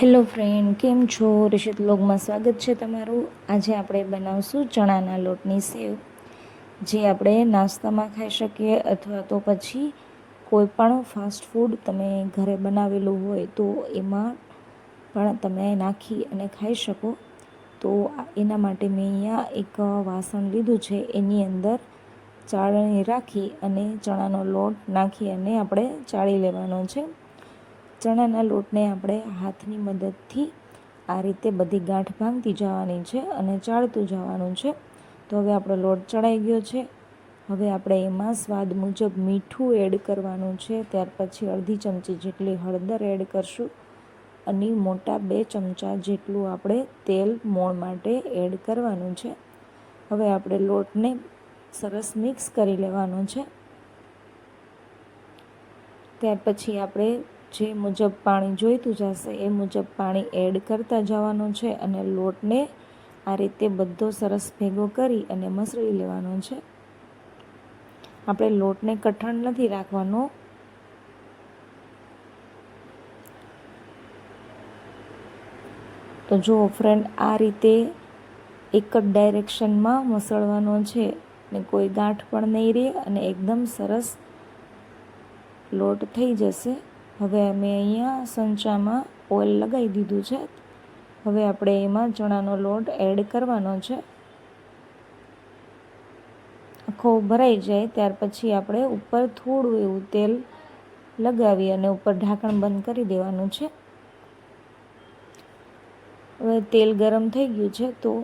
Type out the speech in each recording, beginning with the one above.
Hello friend, કેમ છો? રિષિત લોગમાં સ્વાગત છે તમારું. આજે આપણે બનાવશું ચણાના લોટની સેવ. જે આપણે નાસ્તામાં ખાઈ શકીએ અથવા તો પછી કોઈ પણ ફાસ્ટ ફૂડ તમે ઘરે બનાવેલું હોય તો એમાં પણ તમે નાખી અને ખાઈ શકો. તો એના માટે મેં અહીંયા એક વાસણ લીધું છે. એની અંદર ચાળણી રાખી અને ચણાનો લોટ નાખી અને આપણે ચાળી લેવાનો છે. ચણાના લોટને આપણે હાથની મદદથી આ રીતે બધી ગાંઠ ભાંગતી જવાની છે અને ચાળતું જવાનું છે. તો હવે આપણો લોટ ચડાઈ ગયો છે. હવે આપણે એમાં સ્વાદ મુજબ મીઠું એડ કરવાનું છે. ત્યાર પછી અડધી ચમચી જેટલી હળદર એડ કરશું અને મોટા બે ચમચા જેટલું આપણે તેલ મોણ માટે એડ કરવાનું છે. હવે આપણે લોટને સરસ મિક્સ કરી લેવાનો છે. ત્યાર પછી આપણે જે મુજબ પાણી જોઈતું જશે, એ મુજબ પાણી એડ કરતા જવાનું છે અને લોટને આ રીતે બધો સરસ ભેગો કરી અને મસળી લેવાનો છે. આપણે લોટને કઠણ નથી રાખવાનો. તો જુઓ ફ્રેન્ડ આ રીતે એક જ ડાયરેક્શનમાં મસળવાનો છે ને કોઈ ગાંઠ પણ નહીં રહે અને એકદમ સરસ લોટ થઈ જશે. હવે મેં અહીંયા સંચામાં ઓઇલ લગાવી દીધું છે. હવે આપણે એમાં ચણાનો લોટ એડ કરવાનો છે. આખો ભરાઈ જાય ત્યાર પછી આપણે ઉપર થોડું એવું તેલ લગાવી અને ઉપર ઢાંકણ બંધ કરી દેવાનું છે. હવે તેલ ગરમ થઈ ગયું છે તો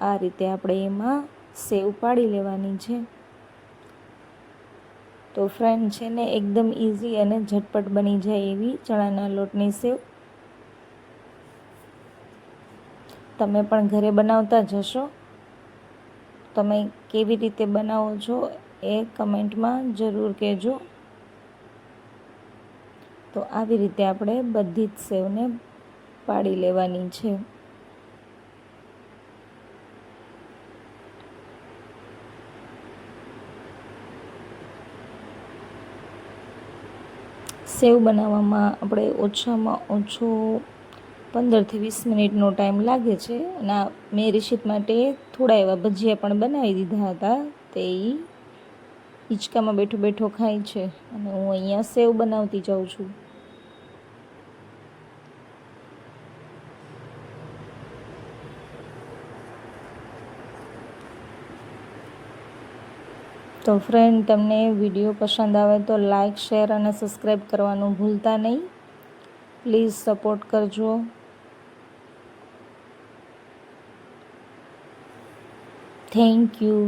આ રીતે આપણે એમાં સેવ પાડી લેવાની છે. તો ફ્રેન્ડ છે ને એકદમ ઇઝી અને ઝટપટ બની જાય એવી ચણાના લોટની સેવ. તમે પણ ઘરે બનાવતા જશો. તમે કેવી રીતે બનાવો છો એ કમેન્ટમાં જરૂર કહેજો. તો આવી રીતે આપણે બધી જ સેવને પાડી લેવાની છે. સેવ બનાવવામાં આપણે ઓછામાં ઓછો પંદરથી વીસ મિનિટનો ટાઈમ લાગે છે. અને મેં રિશિત માટે થોડા એવા ભજીયા પણ બનાવી દીધા હતા. તે હિંચકામાં બેઠો બેઠો ખાય છે. અને હું અહીંયા સેવ બનાવતી જાઉં છું. તો ફ્રેન્ડ તમને વીડિયો પસંદ આવે તો લાઇક શેર અને સબસ્ક્રાઈબ કરવાનું ભૂલતા નહીં. પ્લીઝ સપોર્ટ કરજો. Thank you